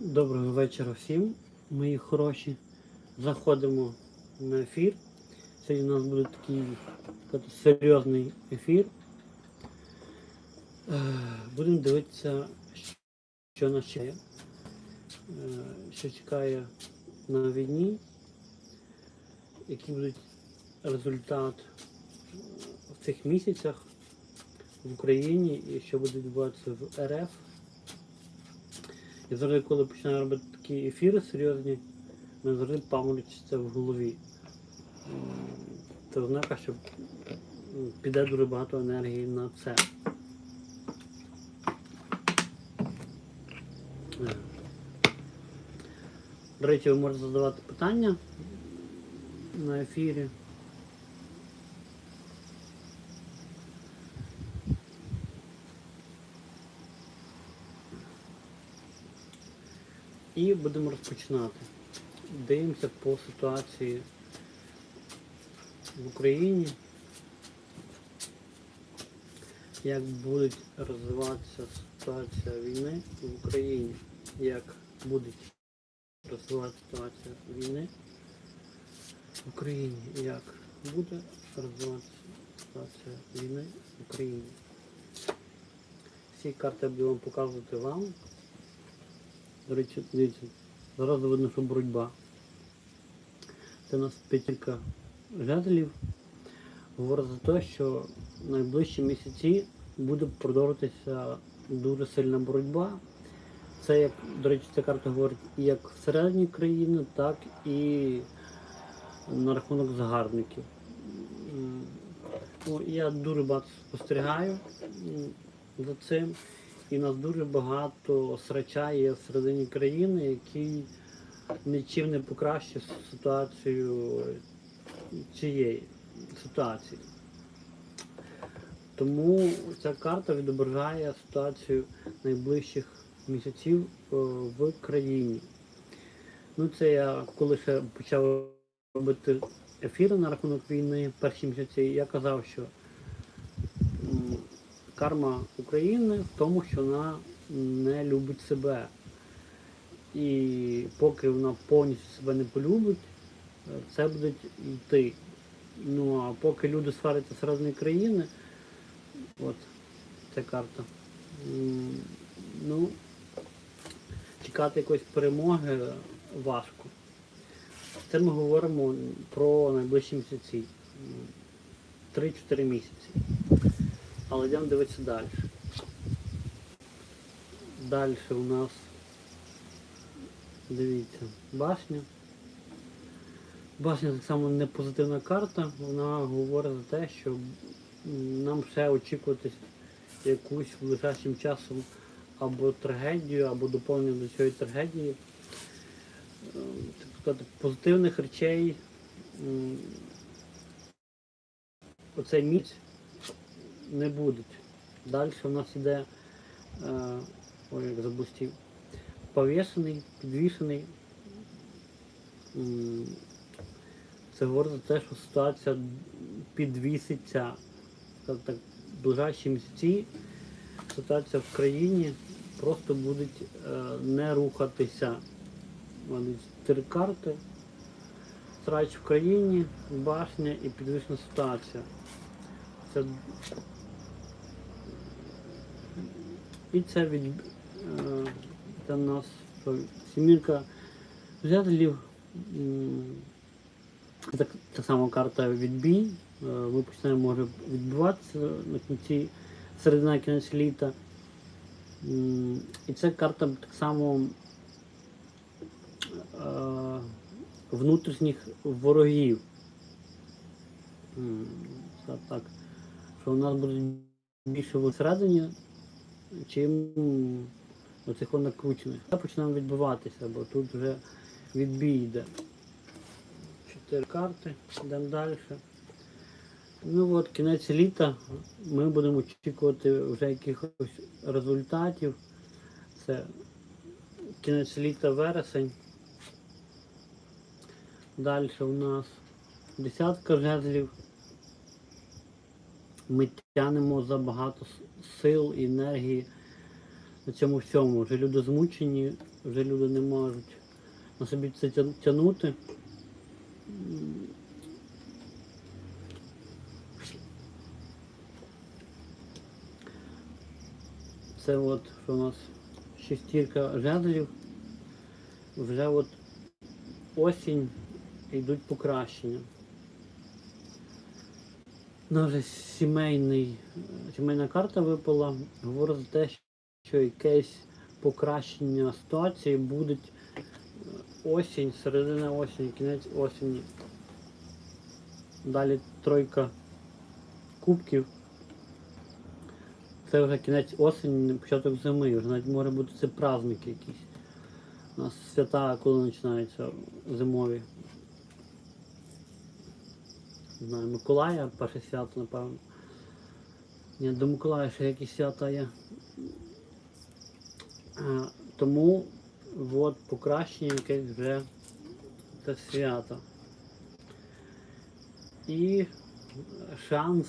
Доброго вечора всім, мої хороші. Заходимо на ефір. Сьогодні у нас буде такий серйозний ефір. Е, Будемо дивитися, що нас чекає. Е, Що чекає на війні, які будуть результат е, в цих місяцях в Україні і що буде відбуватися в РФ. І завжди, коли починаю робити такі ефіри серйозні, мене завжди паморочиться в голові. Це ознака, що піде дуже багато енергії на це. Е. До речі, ви можете задавати питання на ефірі. І будемо розпочинати. Дивимося по ситуації в Україні, як буде розвиватися ситуація війни в Україні, як буде розвиватися ситуація війни в Україні, як буде розвиватися ситуація війни в Україні. Всі карти буду вам показувати вам. До речі, дивіться, зараз видно, що боротьба. Це у нас п'ятірка жезлів. Говорить за те, що найближчі місяці буде продовжуватися дуже сильна боротьба. Це як, до речі, ця карта говорить як всередині країни, так і на рахунок загарбників. Ну, Я дуже багато спостерігаю за цим. І нас дуже багато срача є всередині країни, який нічим не покращив ситуацію цієї ситуації. Тому ця карта відображає ситуацію найближчих місяців е, в країні. Ну, це я коли ще почав робити ефіри на рахунок війни перші місяці, я казав, що карма України в тому, що вона не любить себе. І поки вона повністю себе не полюбить, це буде йти. Ну а поки люди сваряться всередині країни, от ця карта. Ну, чекати якоїсь перемоги важко. Це ми говоримо про найближчі місяці. 3-4 місяці. Але йдемо дивитися далі. Далі у нас, дивіться, башня. Башня так само не позитивна карта, вона говорить за те, що нам ще очікувати якусь ближайшим часом або трагедію, або доповнення до цієї трагедії. Е, Так позитивних речей. м, Оцей міць не будуть. Далі у нас іде, е, ой, як забустів, повішений, підвішений. Це говорить за те, що ситуація підвіситься так, в ближайші місяці. Ситуація в країні просто буде е, не рухатися. Чотири карти. Срач в країні, башня і підвищена ситуація. Це і це від е, нас що, сімірка м, Так, так само карта відбій. Е, Ми почнемо може відбуватися на кінці середина кінець літа. І це карта так само е, внутрішніх ворогів. Це Так, що у нас буде більше всередині, чим оцих накручених. Та почнемо відбиватися, бо тут вже відбій йде. Чотири карти, йдемо далі. Ну от, кінець літа. Ми будемо очікувати вже якихось результатів. Це кінець літа вересень. Далі у нас десятка жезлів. Ми тянемо забагато сил і енергії на цьому всьому. Вже люди змучені вже люди не можуть на собі це тягнути. Це от що у нас шестірка жезлів. Вже от осінь йдуть покращення. Ну, вже сімейний, сімейна карта випала, говорить за те, що якесь покращення ситуації буде е, осінь, середина осені, кінець осені. Далі тройка кубків. Це вже кінець осені, початок зими, вже навіть може бути це праздники якісь. У нас свята, коли починаються зимові. Не знаю, Миколая, перше свято, напевно. Ні, до Миколая ще якісь свята є. А, тому от покращення якесь вже це свято. І шанс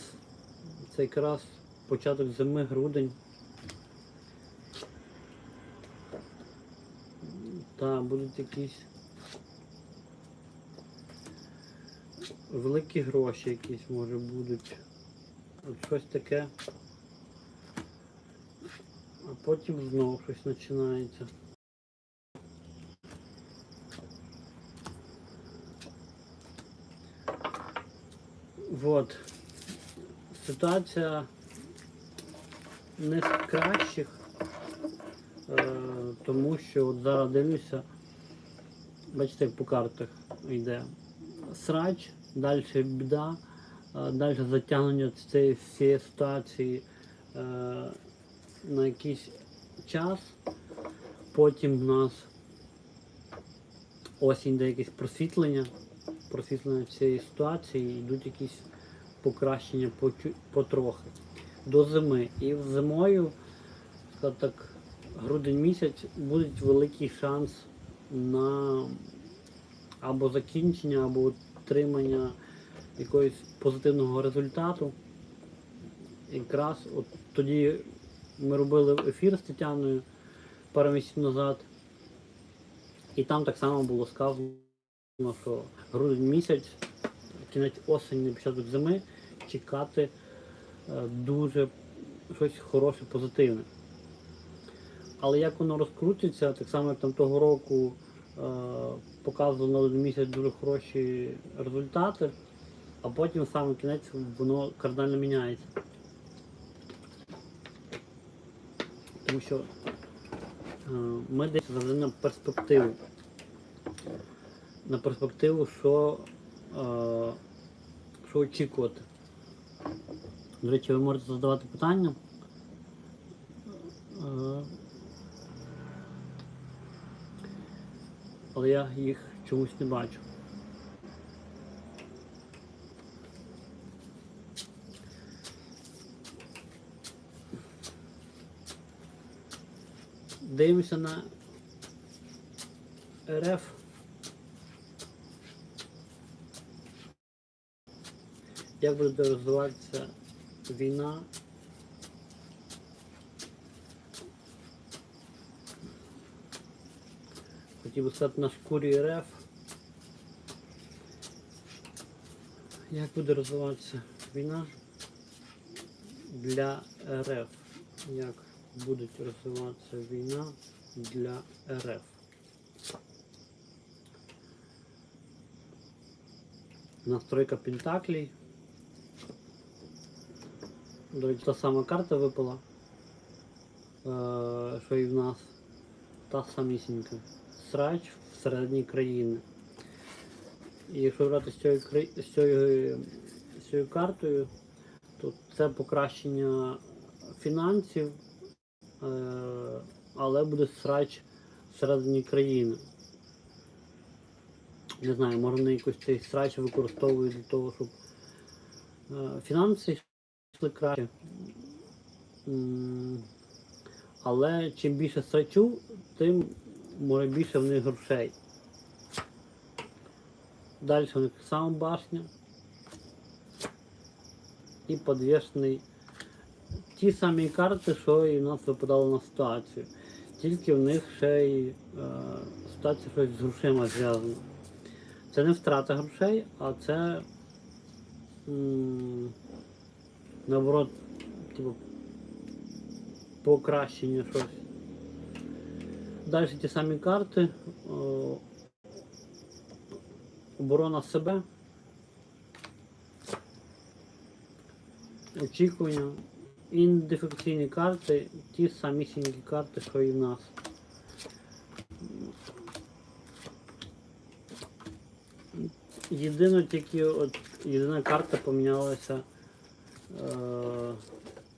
це якраз початок зими, грудень. Та, будуть якісь великі гроші якісь може будуть. От щось таке. А потім знову щось починається. Вот. Ситуація не з кращих, е, тому що от зараз дивлюся, бачите, як по картах йде срач, далі біда, е, далі затягнення цієї всієї ситуації е, на якийсь час. Потім в нас осінь де якесь просвітлення, просвітлення цієї ситуації, йдуть якісь покращення потрохи до зими. І зимою, так, грудень місяць буде великий шанс на або закінчення, або отримання якогось позитивного результату. Якраз от тоді ми робили ефір з Тетяною пару місяців назад. І там так само було сказано, що грудень місяць, кінець осені, початок зими, чекати е, дуже щось хороше, позитивне. Але як воно розкрутиться, так само як там того року е, показувало на один місяць дуже хороші результати, а потім саме кінець воно кардинально міняється. Тому що е, ми десь завжди на перспективу. На перспективу, що, е, що очікувати. До речі, ви можете задавати питання. Але я їх чомусь не бачу. Дивимося на РФ. Як буде розвиватися війна? Хотів би на шкурі РФ. Як буде розвиватися війна для РФ? Як буде розвиватися війна для РФ? Настройка Пентаклей. До та сама карта випала, е, що і в нас. Та самісінька. Срач всередині країни. І якщо брати з цією, з цією, з цією картою, то це покращення фінансів, е, але буде срач всередині країни. Не знаю, може вони якось цей срач використовують для того, щоб е, фінанси йшли краще. Але чим більше срачу, тим може більше в них грошей. Далі у них сам башня і підвішений ті самі карти, що і в нас випадало на ситуацію. тільки в них ще й е, ситуація щось з грошима зв'язана. Це не втрата грошей, а це наоборот, типу, покращення щось. Далі ті самі карти. Оборона себе. Очікування. Ідентифікаційні карти, ті самісінькі карти, що і в нас. Єдино тільки от єдина карта помінялася е,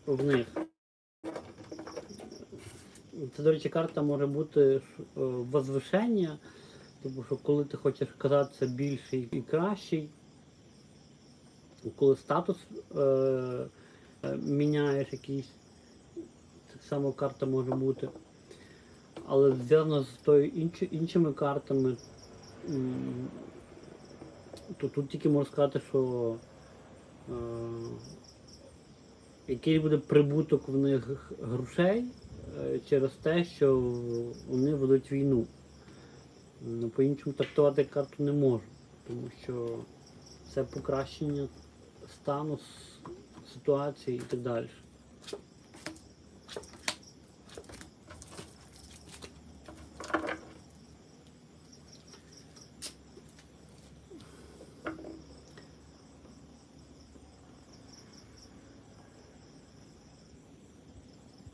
в них. Це, до речі, карта може бути е, возвишення, тому що коли ти хочеш казатися більший і кращий, коли статус е, е, міняєш якийсь, так само карта може бути. Але зв'язано з тою інч, іншими картами, то тут тільки можу сказати, що е, який буде прибуток в них грошей через те, що вони ведуть війну. Ну, По-іншому трактувати карту не можу, тому що це покращення стану ситуації і так далі.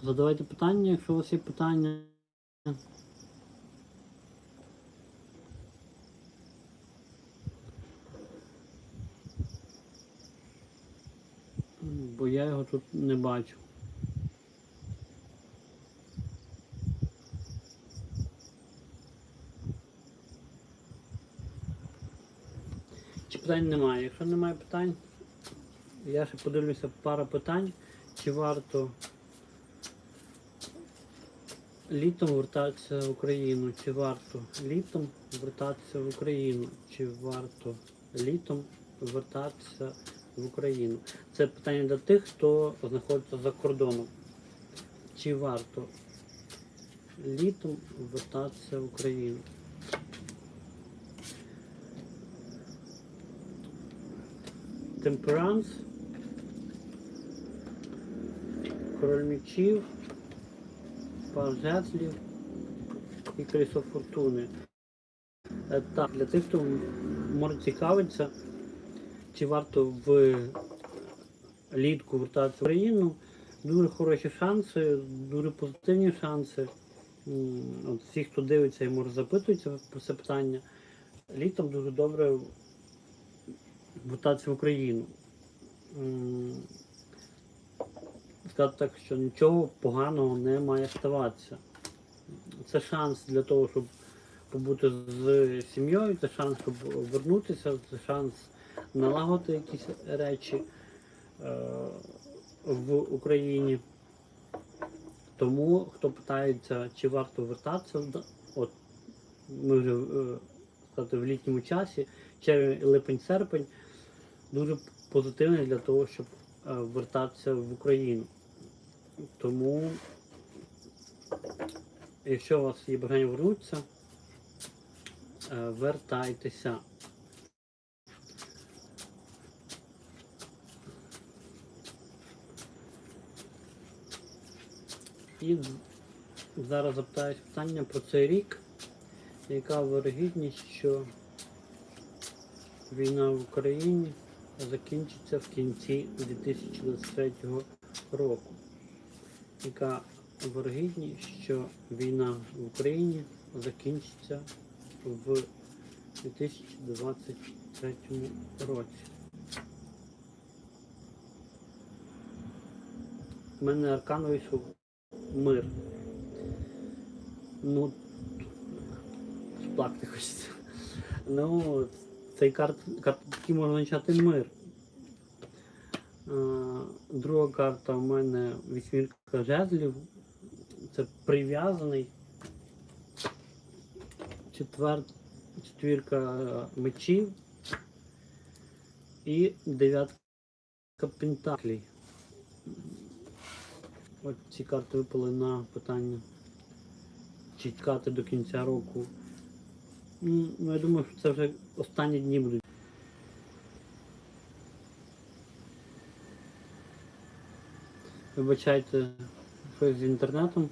Задавайте питання, якщо у вас є питання. Бо я його тут не бачу. Чи питань немає? Якщо немає питань, я ще подивлюся пара питань, чи варто літом вертатися в Україну, чи варто літом вертатися в Україну, чи варто літом вертатися в Україну. Це питання для тих, хто знаходиться за кордоном. Чи варто літом вертатися в Україну? Темперанс, король мечів, пар жезлів і колесо фортуни. Е, Так, для тих, хто може цікавитися, чи варто в літку вертатися в Україну, дуже хороші шанси, дуже позитивні шанси. От всі, хто дивиться і може запитується про це питання, літом дуже добре вертатися в Україну. Сказати так, що нічого поганого не має ставатися. Це шанс для того, щоб побути з сім'єю, це шанс, щоб вернутися, це шанс налагодити якісь речі е, в Україні. Тому, хто питається, чи варто вертатися, от ми вже е, в літньому часі, червень, липень, серпень, дуже позитивний для того, щоб е, вертатися в Україну. Тому, якщо у вас є бажання вернутися, е, вертайтеся. І зараз запитаюсь питання про цей рік. Яка вирогідність, що війна в Україні закінчиться в кінці 2023 року? Яка вирогідність, що війна в Україні закінчиться в 2023 році? У мене аркан вийшов мир. Ну, сплакати хочеться. Ну, цей карт, карт можна означати мир. А, друга карта у мене вісьмірка жезлів. Це прив'язаний. Четвер... Четвірка мечів. І дев'ятка пентаклей. От ці карти випали на питання чекати до кінця року. Ну, я думаю, що це вже останні дні будуть. Вибачайте, щось з інтернетом.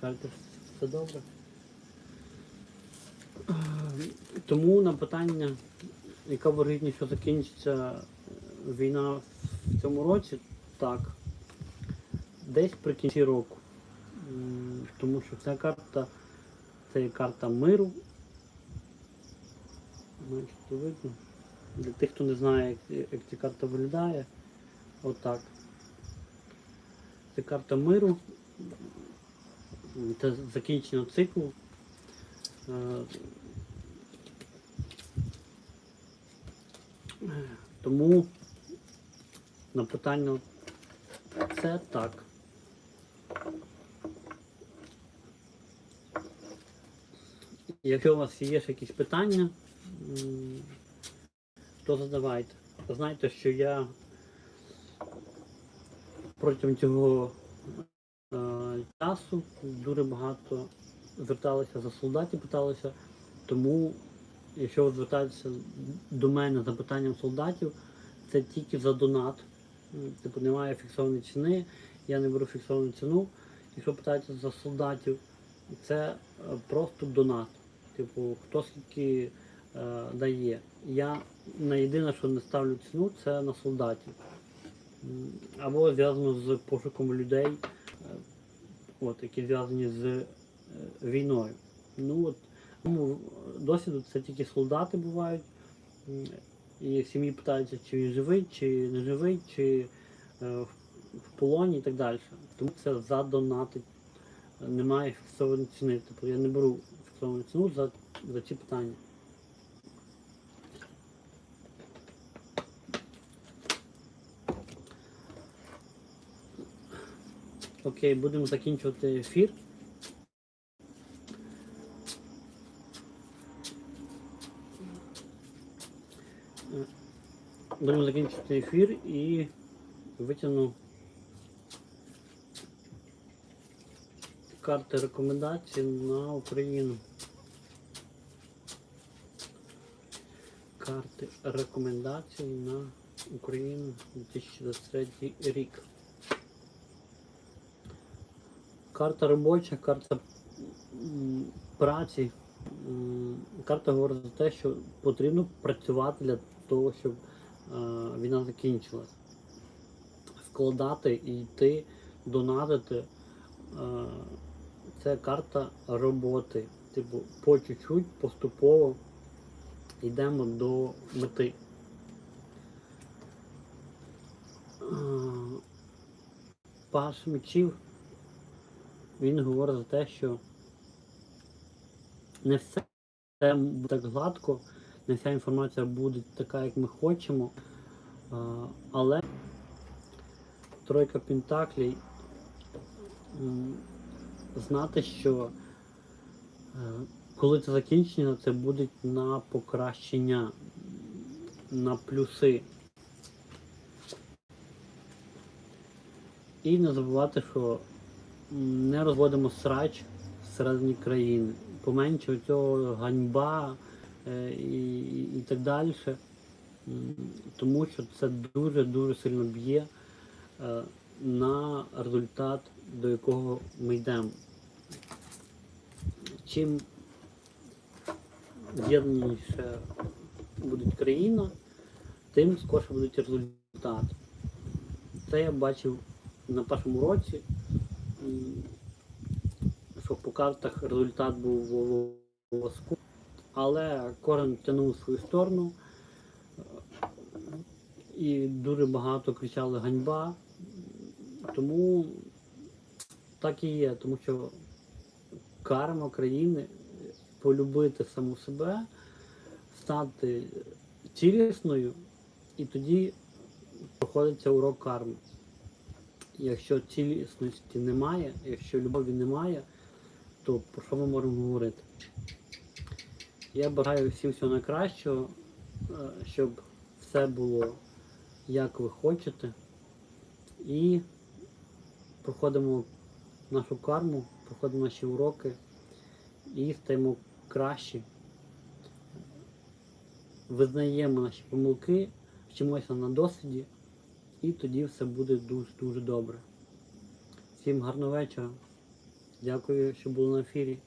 Кажете, все добре. Тому на питання, яка вирогідність, що закінчиться війна в цьому році, так. Десь при кінці року. Тому що ця карта це є карта миру. То видно. Для тих, хто не знає, як, як ця карта виглядає, отак. Це карта миру. Це закінчення циклу. Е, Тому на питання це так. Якщо у вас є ще якісь питання, то задавайте. Знайте, що я протягом цього е, часу дуже багато зверталися за солдатів, питалися. Тому, якщо ви звертаєтеся до мене за питанням солдатів, це тільки за донат. Типу немає фіксованої ціни, я не беру фіксовану ціну. Якщо питаєте за солдатів, це просто донат. Типу, хто скільки е, дає. Я на єдине, що не ставлю ціну, це на солдатів. Або зв'язано з пошуком людей, е, от, які зв'язані з е, війною. Ну от тому досвіду це тільки солдати бувають. І сім'ї питаються, чи він живий, чи не живий, чи е, в- полоні і так далі. Тому це за донати. Немає фіксованої ціни. Тобто я не беру ціну за, за ці питання. Окей, будемо закінчувати ефір. Е, Будемо закінчити ефір і витягну карти рекомендацій на Україну. Карти рекомендацій на Україну 2023 рік. Карта робоча, карта праці. Карта говорить за те, що потрібно працювати для того, щоб е, війна закінчилась. Вкладати і йти, донатити. Це карта роботи. Типу, по чуть-чуть, поступово йдемо до мети. Паш мечів він говорить за те, що не все буде так гладко, не вся інформація буде така, як ми хочемо. Але тройка Пентаклей знати, що е, коли це закінчення, це буде на покращення, на плюси. І не забувати, що не розводимо срач всередині країни. Поменше цього ганьба е, і, і так далі. Тому що це дуже-дуже сильно б'є е, на результат, до якого ми йдемо. Чим з'єднаніше буде країна, тим скорше будуть результати. Це я бачив на першому році, що по картах результат був воску, але кожен тягнув свою сторону. І дуже багато кричали ганьба. Тому так і є, тому що карма країни полюбити саму себе, стати цілісною, і тоді проходиться урок карми. Якщо цілісності немає, якщо любові немає, то про що ми можемо говорити? Я бажаю всім всього найкращого, е, щоб все було як ви хочете. І проходимо нашу карму, проходимо наші уроки і стаємо кращі. Визнаємо наші помилки, вчимося на досвіді, і тоді все буде дуже-дуже добре. Всім гарного вечора. Дякую, що були на ефірі.